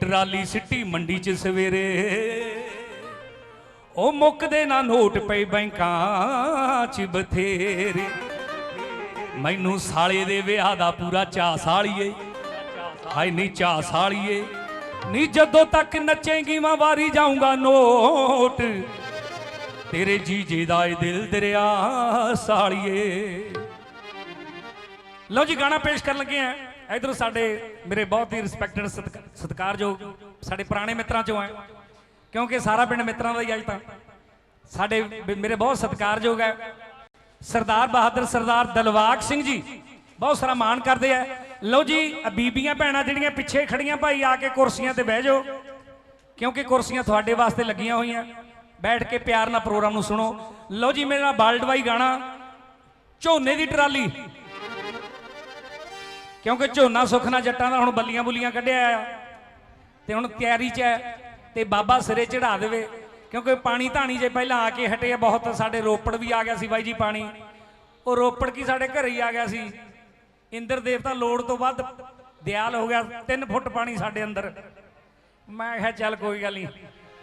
Trolley ਸਿੱਟੀ ਮੰਡੀ 'ਚ ਸਵੇਰੇ। ਉਹ ਮੁੱਕਦੇ ਨਾ ਨੋਟ ਪਏ ਬੈਂਕਾਂ 'ਚ ਬਥੇਰੇ। ਮੈਨੂੰ ਸਾਲੇ ਦੇ ਵਿਆਹ ਦਾ ਪੂਰਾ ਚਾਅ ਸਾਲੀਏ। ਹਾਏ ਨੀ ਚਾਅ ਸਾਲੀਏ। ਨੀ ਜਦੋਂ ਤੱਕ ਨੱਚੇਂਗੀ ਮੈਂ ਵਾਰੀ ਜਾਊਂਗਾ ਨੋਟ। ਤੇਰੇ ਜੀਜੇ ਦਾ ਏ ਦਿਲ ਦਰਿਆ ਸਾਲੀਏ। ਲਓ ਜੀ ਗਾਣਾ ਪੇਸ਼ ਕਰਨ ਲੱਗੇ ਆ। ਇਧਰ ਸਾਡੇ ਮੇਰੇ ਬਹੁਤ ਹੀ ਰਿਸਪੈਕਟਡ ਸਤਿਕਾਰਯੋਗ ਸਾਡੇ ਪੁਰਾਣੇ ਮਿੱਤਰਾਂ ਚੋਂ ਆ ਕਿਉਂਕਿ ਸਾਰਾ ਪਿੰਡ ਮਿੱਤਰਾਂ ਦਾ ਹੀ ਅੱਜ ਤਾਂ। ਸਾਡੇ ਮੇਰੇ ਬਹੁਤ ਸਤਿਕਾਰਯੋਗ ਹੈ। ਸਰਦਾਰ ਬਹਾਦਰ, ਸਰਦਾਰ ਦਲਵਾਗ ਸਿੰਘ ਜੀ, ਬਹੁਤ ਸਾਰਾ ਮਾਣ ਕਰਦੇ ਆ। ਲਓ ਜੀ ਬੀਬੀਆਂ ਭੈਣਾਂ ਜਿਹੜੀਆਂ ਪਿੱਛੇ ਖੜੀਆਂ ਭਾਈ, ਆ ਕੇ ਕੁਰਸੀਆਂ ਤੇ ਬਹਿ ਜਾਓ। ਕਿਉਂਕਿ ਕੁਰਸੀਆਂ ਤੁਹਾਡੇ ਵਾਸਤੇ ਲੱਗੀਆਂ ਹੋਈਆਂ। ਬੈਠ ਕੇ ਪਿਆਰ ਨਾਲ ਪ੍ਰੋਗਰਾਮ ਨੂੰ ਸੁਣੋ। ਲਓ ਜੀ, ਮੇਰਾ ਬਾਲਡਵਾਈ ਗਾਣਾ, ਝੋਨੇ ਦੀ ਟਰਾਲੀ। ਕਿਉਂਕਿ ਝੋਨਾ ਸੁਖਨਾ ਜੱਟਾਂ ਦਾ ਹੁਣ ਬੱਲੀਆਂ ਬੁੱਲੀਆਂ ਕੱਢਿਆ ਆ। ਤੇ ਹੁਣ ਤਿਆਰੀ 'ਚ ਹੈ ਤੇ ਬਾਬਾ ਸਿਰੇ ਚੜਾ ਦੇਵੇ। ਕਿਉਂਕਿ ਪਾਣੀ ਧਾਣੀ ਜੇ ਪਹਿਲਾਂ ਆ ਕੇ ਹਟੇ ਆ, ਬਹੁਤ ਸਾਡੇ ਰੋਪੜ ਵੀ ਆ ਗਿਆ ਸੀ ਬਾਈ ਜੀ ਪਾਣੀ। ਉਹ ਰੋਪੜ ਕੀ ਸਾਡੇ ਘਰੇ ਹੀ ਆ ਗਿਆ ਸੀ। ਇੰਦਰ ਦੇਵਤਾ ਲੋੜ ਤੋਂ ਵੱਧ ਦਿਆਲ ਹੋ ਗਿਆ 3 ਫੁੱਟ ਪਾਣੀ ਸਾਡੇ ਅੰਦਰ। ਮੈਂ ਕਿਹਾ ਚੱਲ ਕੋਈ ਗੱਲ ਨਹੀਂ,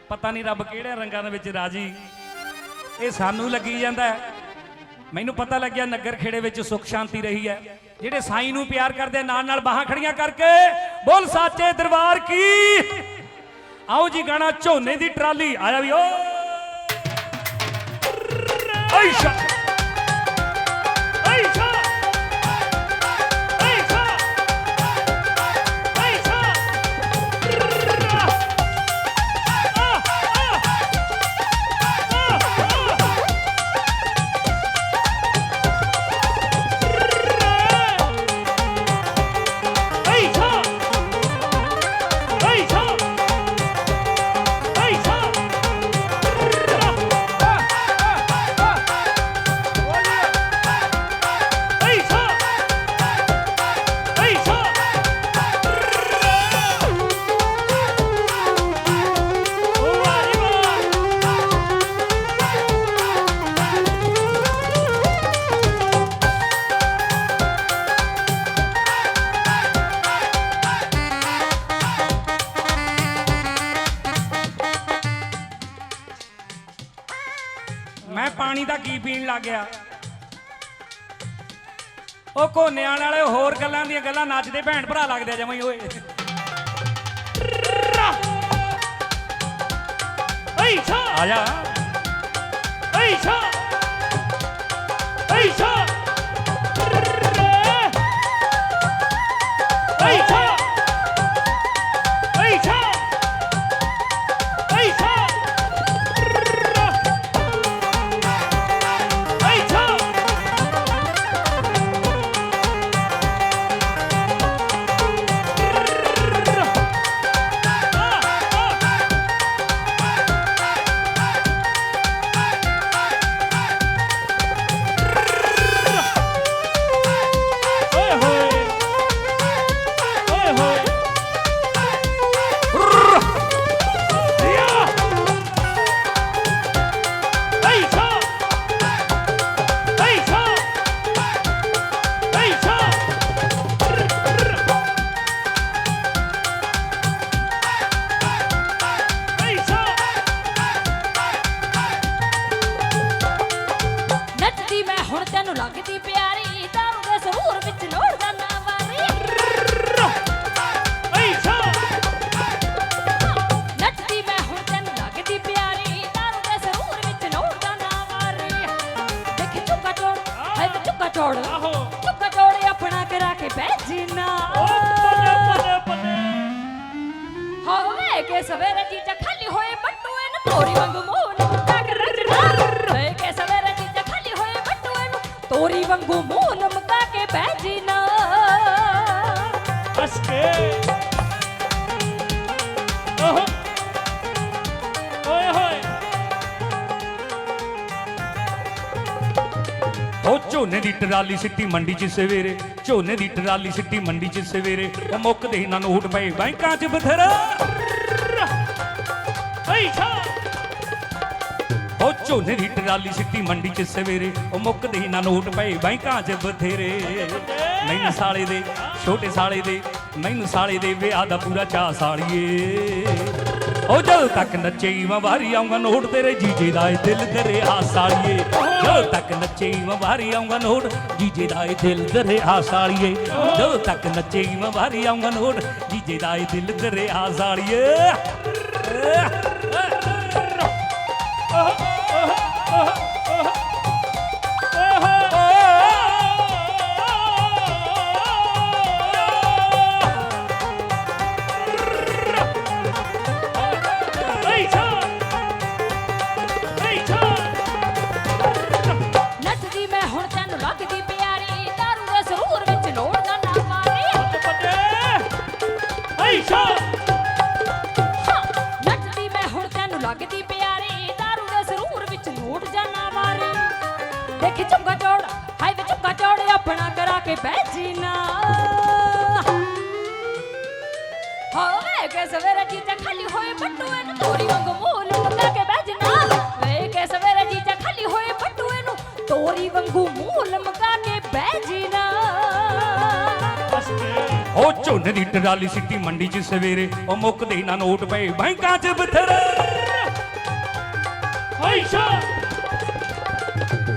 ਪਤਾ ਨਹੀਂ ਰੱਬ ਕਿਹੜੇ ਰੰਗਾਂ ਦੇ ਵਿੱਚ ਰਾਜੀ। ਇਹ ਸਾਨੂੰ ਲੱਗੀ ਜਾਂਦਾ ਮੈਨੂੰ ਪਤਾ ਲੱਗਿਆ ਨਗਰ ਖੇੜੇ ਵਿੱਚ ਸੁਖ ਸ਼ਾਂਤੀ ਰਹੀ ਹੈ। ਜਿਹੜੇ ਸਾਈਂ ਨੂੰ ਪਿਆਰ ਕਰਦੇ ਨਾਲ ਨਾਲ ਬਾਹਾਂ ਖੜੀਆਂ ਕਰਕੇ ਬੋਲ ਸਾਚੇ ਦਰਬਾਰ ਕੀ? ਆਓ ਜੀ ਗਾਣਾ ਝੋਨੇ ਦੀ ਟਰਾਲੀ, ਆਇਆ ਵੀ ਓ। ਆਇਸ਼ਾ ਪਾਣੀ ਦਾ ਕੀ ਪੀਣ ਲੱਗ ਗਿਆ? ਉਹ ਕੋਨਿਆਂ ਵਾਲੇ ਹੋਰ ਗੱਲਾਂ ਦੀਆਂ ਗੱਲਾਂ ਨੱਚਦੇ ਭੈਣ ਭਰਾ ਲੱਗਦੇ ਆ ਜਮਾਂ ਹੀ ਓਏ। ਆਇਸ਼ਾ ਆ ਜਾ। ਚੋੜ ਆਹੋ। ਚੁੱਕਾ ਚੋੜ ਆਪਣਾ ਕਰਾ ਕੇ ਬਹਿ ਜੀਨਾ। ਓ ਹੋਵੇ ਕੇ ਸਵੇਰੇ ਚੀਜ਼ਾਂ ਖਾਲੀ ਹੋਏ ਬੱਟੂਏ ਨੂੰ ਤੋਰੀ ਵਾਂਗੂ ਮੂੰਹ ਨੂੰ ਮੁੱਕਾ ਕੇ ਰੱਖਣਾ ਹੋਵੇ ਕੇ ਸਵੇਰੇ ਚੀਜ਼ਾਂ ਖਾਲੀ ਹੋਏ ਬੱਟੂਏ ਨੂੰ ਤੋਰੀ ਵਾਂਗੂ ਮੂੰਹ ਨੂੰ ਝੋਨੇ ਦੀ ਟਰਾਲੀ ਸਿੱਟੀ ਮੰਡੀ 'ਚ ਸਵੇਰੇ, ਝੋਨੇ ਦੀ ਟਰਾਲੀ ਸਿੱਟੀ ਮੰਡੀ 'ਚ ਸਵੇਰੇ। ਉਹ ਮੁੱਕਦੇ ਹੀ ਨੋਟ ਪਏ, ਬੈਂਕਾਂ 'ਚ ਬਥੇਰਾ। ਆਇਸ਼ਾ ਉਹ ਝੋਨੇ ਦੀ ਟਰਾਲੀ ਸਿੱਟੀ ਮੰਡੀ 'ਚ ਸਵੇਰੇ, ਉਹ ਮੁੱਕਦੇ ਹੀ ਨਾ ਨੋਟ ਪਏ, ਬੈਂਕਾਂ 'ਚ ਬਥੇਰੇ। ਮੈਨੂੰ ਸਾਲੇ ਦੇ, ਛੋਟੇ ਸਾਲੇ ਦੇ, ਮੈਨੂੰ ਸਾਲੇ ਦੇ ਵਿਆਹ ਦਾ ਪੂਰਾ ਚਾਹ ਸਾਲੀਏ। ਉਹ ਜਦੋਂ ਤੱਕ ਨੱਚੇ ਮੈਂ ਬਾਹਰੀ ਆਉਂਗਾ ਨੋਟ ਤੇਰੇ ਜੀਜੇ ਦਾ ਏ ਦਿਲ ਆ ਸਾਲੀਏ ਜਦੋਂ ਤੱਕ ਨੱਚੇ ਮੈਂ ਬਾਹਰੀ ਆਉਂਗਾ ਨੋਟ ਜੀਜੇ ਦਾ ਏ ਦਿਲ ਆ ਸਾਲੀਏ ਜਦੋਂ ਤੱਕ ਨੱਚੇ ਮੈਂ ਬਾਹਰੀ ਆਉਂਗਾ ਨੋਟ ਜੀਜੇ ਦਾ ਏ ਦਿਲ ਦਰਿਆ ਸਾਲੀਏ ਨੱਚਦੀ ਹਾਂ, ਨੱਚਦੀ ਮੈਂ ਹੁਣ ਤੈਨੂੰ ਲੱਗਦੀ ਪਿਆਰੀ ਦਾਰੂ ਦੇ ਸਰੂਰ ਵਿੱਚ ਲੋੜ ਜਾ ਨਾ ਮਾਰੀ। ਦੇਖੀ ਚੋੜ ਹਾਈ ਵੇ ਚੁੱਕਾ ਚੋੜ ਆਪਣਾ ਕਰਾ ਕੇ ਬਹਿ ਜੀ ਹੋਵੇ ਕੇ ਸਵੇਰੇ ਜੀਜਾ ਖਾਲੀ ਹੋਏ ਬੱਟੂਏ ਨੂੰ ਤੋਰੀ ਵਾਂਗੂ ਮੂਲ ਲੁਕਾ ਕੇ ਬਹਿ ਜਨਾ ਵੇ ਕੇ ਸਵੇਰੇ ਜੀਜਾ ਖਾਲੀ ਹੋਏ ਬੱਟੂਏ ਨੂੰ ਤੋਰੀ ਵਾਂਗੂ ਮੂਲ ਲਮਕਾ ਕੇ ਬਹਿ ਜੀਨਾ ਉਹ ਝੋਨੇ ਦੀ ਟਰਾਲੀ ਸਿੱਟੀ ਮੰਡੀ 'ਚ ਸਵੇਰੇ, ਉਹ ਮੁੱਕਦੇ ਨਾ ਨੋਟ ਪਏ। ਬੈਂਕਾਂ 'ਚ ਬਥੇਰੇ।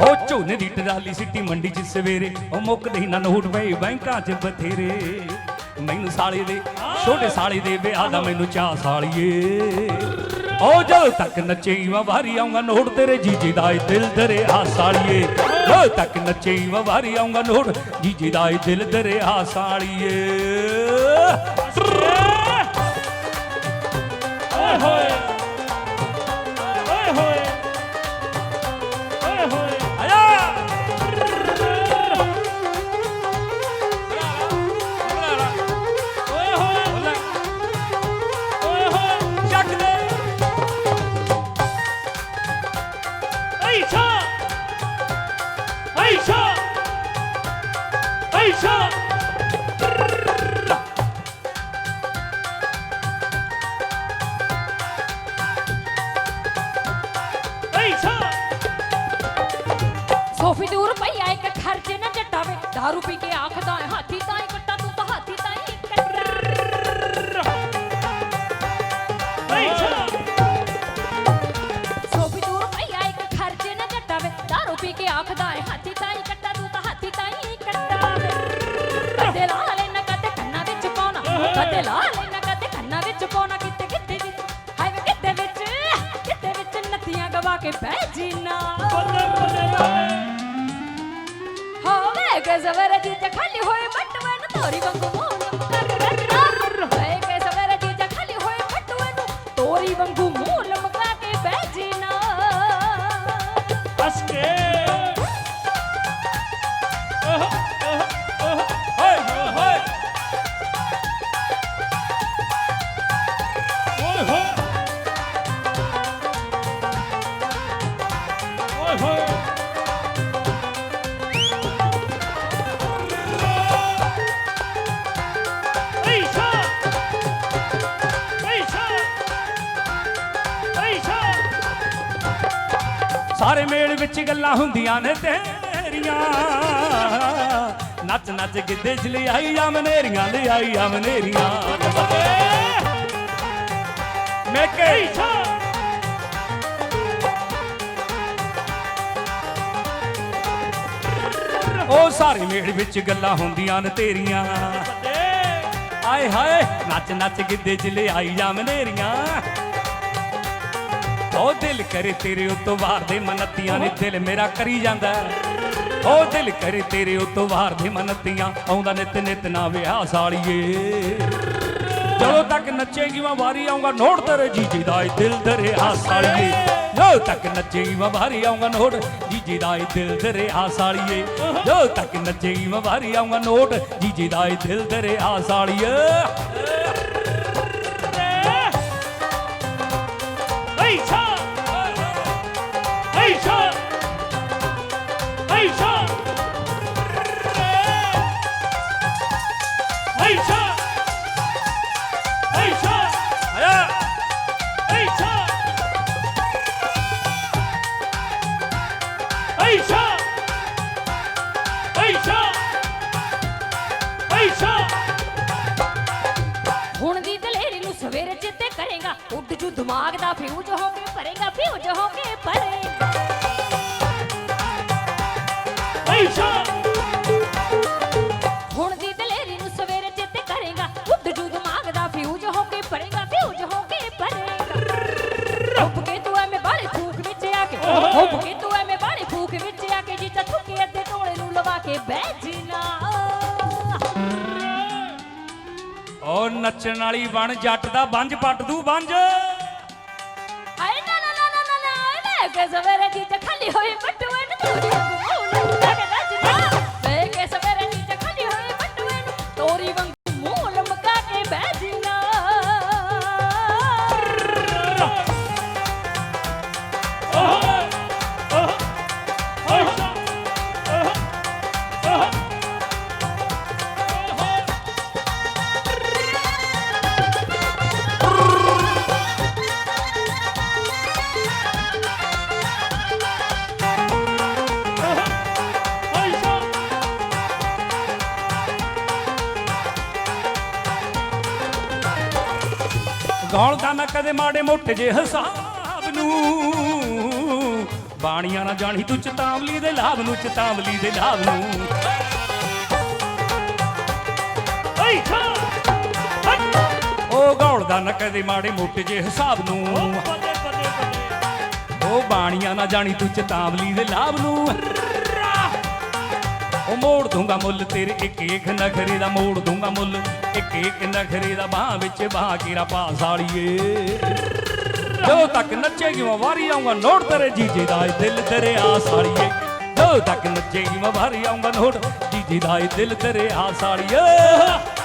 ਉਹ ਝੋਨੇ ਦੀ ਟਰਾਲੀ ਸਿੱਟੀ ਮੰਡੀ 'ਚ ਸਵੇਰੇ, ਉਹ ਮੁੱਕਦੇ ਨਾ ਨੋਟ ਪਏ। ਬੈਂਕਾਂ 'ਚ ਬਥੇਰੇ। ਮੈਨੂੰ ਸਾਲੇ ਦੇ, ਛੋਟੇ ਸਾਲੇ ਦੇ ਵਿਆਹ ਦਾ ਮੈਨੂੰ ਚਾਹ ਸਾਲੀਏ। ਉਹ ਜਦੋਂ ਤੱਕ ਨੱਚੇ ਵਾਰੀ ਆਉਂਗਾ ਨੋਟ, ਤੇਰੇ ਜੀਜੇ ਦਾ ਏ ਦਿਲ ਦਰਿਆ ਸਾਲੀਏ। ਜਦੋਂ ਤੱਕ ਨੱਚੇ ਵਾਰੀ ਆਉਂਗਾ ਨੋਟ, ਜੀਜੇ ਦਾ ਏ ਦਿਲ ਦਰਿਆ ਸਾਲੀਏ। 呵 ਸੋਫੀ ਦੂਰ ਪਈ ਆ ਇੱਕ ਖਰਚੇ ਨਾ ਜੱਟਾਵੇ ਦਾਰੂ ਪੀ ਕੇ ਆਖਦਾ ਹਾਥੀ ਤਾਂ ਹੀ ਕੱਟਾ ਤੂੰ ਤਾਂ ਹਾਥੀ ਤਾਂ ਹੀ ਕੱਟਾ ਸੋਫੀ ਦੂਰ ਪਈ ਆ ਇੱਕ ਖਰਚੇ ਨਾ ਜੱਟਾਵੇ ਦਾਰੂ ਪੀ ਕੇ ਆਖਦਾ ਏ ਹਾਥੀ ਤਾਂ ਹੀ ਕੱਟਾ ਤੂੰ ਤਾਂ ਹਾਥੀ ਤਾਂ ਹੀ ਕੱਟਾ ਕਦੇ ਲਾ ਲੈਣਾ ਕਦੇ ਕੰਨਾਂ ਵਿੱਚ ਪਾਉਣਾ ਕਦੇ ਲਾ ਲੈਣਾ ਕਦੇ ਕੰਨਾਂ ਵਿੱਚ ਪਾਉਣਾ। ਕਿਤੇ ਕਿਤੇ ਵਿੱਚ ਹਾਏ ਵੇ ਕਿਤੇ ਵਿੱਚ ਕਿਤੇ ਵਿੱਚ ਨੱਤੀਆਂ ਗਵਾ ਕੇ ਬਹਿ ਜੀਨਾ। ਹੋਵੇ ਕੇ ਸਵੇਰੇ ਜੀਜਾ ਖਾਲੀ ਹੋਏ ਬੱਟੂਏ ਨੂੰ ਤੋਰੀ ਵਿੱਚ ਗੱਲਾਂ ਹੁੰਦੀਆਂ ਨੇ ਤੇਰੀਆਂ। ਨੱਚ ਨੱਚ ਗਿੱਧੇ ਚ ਲਿਆਈ ਆ ਮਨੇਰੀਆਂ ਲਿਆਈ ਆ ਮਨੇਰੀਆਂ। ਮੈਂ ਕਹੀ ਉਹ ਸਾਰੇ ਮੇਲ ਵਿੱਚ ਗੱਲਾਂ ਹੁੰਦੀਆਂ ਨੇ ਤੇਰੀਆਂ। ਆਏ ਹਾਏ ਨੱਚ ਨੱਚ ਗਿੱਧੇ ਚ ਲਿਆਈ ਜਾ ਮਨੇਰੀਆਂ। ਉਹ ਦਿਲ ਕਰੇ ਤੇਰੇ ਉਤੋਂ ਵਾਰ ਦੇ ਮਨਤੀਆਂ ਨੇ ਦਿਲ ਮੇਰਾ ਕਰੀ ਜਾਂਦਾ। ਹੈ। ਉਹ ਦਿਲ ਕਰੇ ਤੇਰੇ ਉਤੋਂ ਵਾਰ ਦੇ ਮਨਤੀਆਂ, ਆਉਂਦਾ ਨਿਤ ਨਿਤ ਨਾ ਵਿਆਹ ਸਾਲੀਏ। ਜਦੋਂ ਤੱਕ ਨੱਚੇਗੀ ਮੈਂ ਵਾਰੀ ਆਉਂਗਾ ਨੋਟ ਤੇਰੇ ਜੀਜੇ ਦਾ ਏ ਦਿਲ ਦਰਿਆ ਸਾਲੀਏ। ਜਦੋਂ ਤੱਕ ਨੱਚੇਗੀ ਮੈਂ ਵਾਰੀ ਆਉਂਗਾ ਨੋਟ ਜੀਜੇ ਦਾ ਏ ਦਿਲ ਦਰਿਆ ਸਾਲੀਏ। ਜਦੋਂ ਤੱਕ ਨੱਚੇਗੀ ਮੈਂ ਵਾਰੀ ਆਉਂਗਾ ਨੋਟ ਜੀਜੇ ਦਾ ਏ ਦਿਲ ਦਰਿਆ ਸਾਲੀਏ। ਆਇਆ ਦਿਮਾਗ ਦਾ ਫਿਊਜ ਹੋ ਕੇ ਭਰੇਗਾ ਫਿਊਜ ਹੋ ਕੇ ਭਰੇਗਾ ਹੁਣ ਦੀ ਦਲੇਰੀ ਨੂੰ ਸਵੇਰੇ ਚਿੱਤ ਕਰੇਗਾ ਉੱਡ ਜੂ ਦਿਮਾਗ ਦਾ ਫਿਊਜ ਹੋ ਕੇ ਭਰੇਗਾ ਫਿਊਜ ਹੋ ਕੇ ਭਰੇਗਾ। ਹੁੱਬ ਕੇ ਤੂੰ ਐਵੇਂ ਬਾਲੇ ਫੂਕ ਵਿੱਚ ਆ ਕੇ ਹੁੱਬ ਕੇ ਤੂੰ ਐਵੇਂ ਬਾਲੇ ਫੂਕ ਵਿੱਚ ਆ ਕੇ ਜੀ ਥੁੱਕੇ ਅੱਧੇ ਟੋਲੇ ਨੂੰ ਲਵਾ ਕੇ ਬਹਿ ਜੀਨਾ ਓ ਨੱਚਣ ਵਾਲੀ ਬਣ ਜੱਟ ਦਾ ਬੰਜ ਪੱਟ ਦੂ ਬੰਜ। ਜੀ ਗੌਲਦਾ ਮੈਂ ਕਦੇ ਮਾੜੇ ਮੋਟੇ ਜੇ ਹਿਸਾਬ ਨੂੰ। ਬਾਣੀਆਂ ਨਾ ਜਾਣੀ ਤੂੰ ਚਤਾਵਲੀ ਦੇ ਲਾਭ ਨੂੰ ਚਤਾਵਲੀ ਦੇ ਲਾਭ ਨੂੰ। ਐਸ਼ਾ ਉਹ ਗੌਲਦਾ ਨਾ ਕਦੇ ਮਾੜੇ ਮੋਟੇ ਜੇ ਹਿਸਾਬ ਨੂੰ। ਉਹ ਬਾਣੀਆਂ ਨਾ ਜਾਣੀ ਤੂੰ ਚਤਾਵਲੀ ਦੇ ਲਾਭ ਨੂੰ। ਉਹ ਮੋੜ ਦੂੰਗਾ ਮੁੱਲ ਤੇਰੇ ਇੱਕ ਇੱਕ ਨਖਰੇ ਦਾ ਮੋੜ ਦੂੰਗਾ ਮੁੱਲ। ਇੱਕ ਇੱਕ ਨਖਰੇ ਦਾ ਬਾਹ ਵਿੱਚ ਬਾਹ ਕੀਰਾ ਪਾਸ ਵਾਲੀਏ ਜਦੋਂ ਤੱਕ ਨੱਚੇਗੀ ਮੈਂ ਵਾਰੀ ਆਉਂਗਾ ਨੋਟ ਤੇਰੇ ਜੀਜੇ ਦਾ ਏ ਦਿਲ ਤੇਰੇ ਆਸ ਵਾਲੀਏ ਜਦੋਂ ਤੱਕ ਨੱਚੇਗੀ ਮੈਂ ਵਾਰੀ ਆਉਂਗਾ ਨੋਟ ਜੀਜੇ ਦਾ ਏ ਦਿਲ ਤੇਰੇ ਆ ਵਾਲੀਏ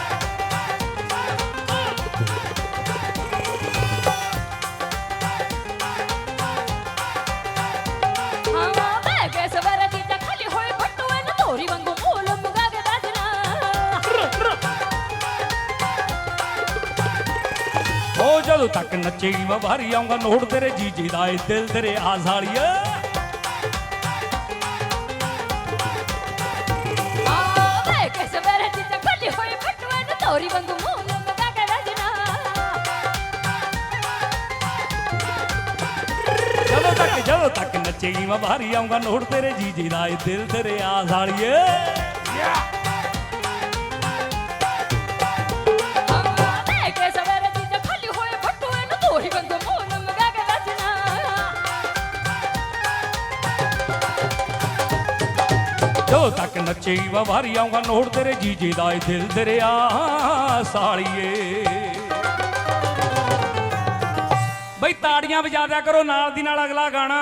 ਜਦੋਂ ਤੱਕ ਨੱਚੇਗੀ ਮੈਂ ਵਾਰੀ ਆਉਂਗਾ ਨੋਟ ਤੇਰੇ ਜੀਜੇ ਦਾ ਏ ਦਿਲ ਤੇਰੇ ਆਸ ਜੀ ਨੂੰ ਤੋਰੀ ਵਾਂਗੂ ਮੂੰਹ ਕੇ ਜਦੋਂ ਤੱਕ ਜਦੋਂ ਤੱਕ ਨੱਚੇਗੀ ਮੈਂ ਬਾਹਰੀ ਆਉਂਗਾ ਨੋਟ ਤੇਰੇ ਜੀਜੇ ਦਾ ਏ ਦਿਲ ਤੇਰੇ ਆਸ ਵਾਲੀਏ ਹਾਂ ਜਦੋਂ ਤੱਕ ਨੱਚੇ ਮੈਂ ਬਾਹਰੀ ਆਉਂਗਾ ਨੋਟ ਤੇਰੇ ਜੀਜੇ ਦਾ ਏ ਦਿਲ ਤੇਰੇ ਆਸ ਵਾਲੀਏ ਬਈ ਤਾੜੀਆਂ ਵਜਾ ਦਿਆ ਕਰੋ ਨਾਲ ਦੀ ਨਾਲ ਅਗਲਾ ਗਾਣਾ।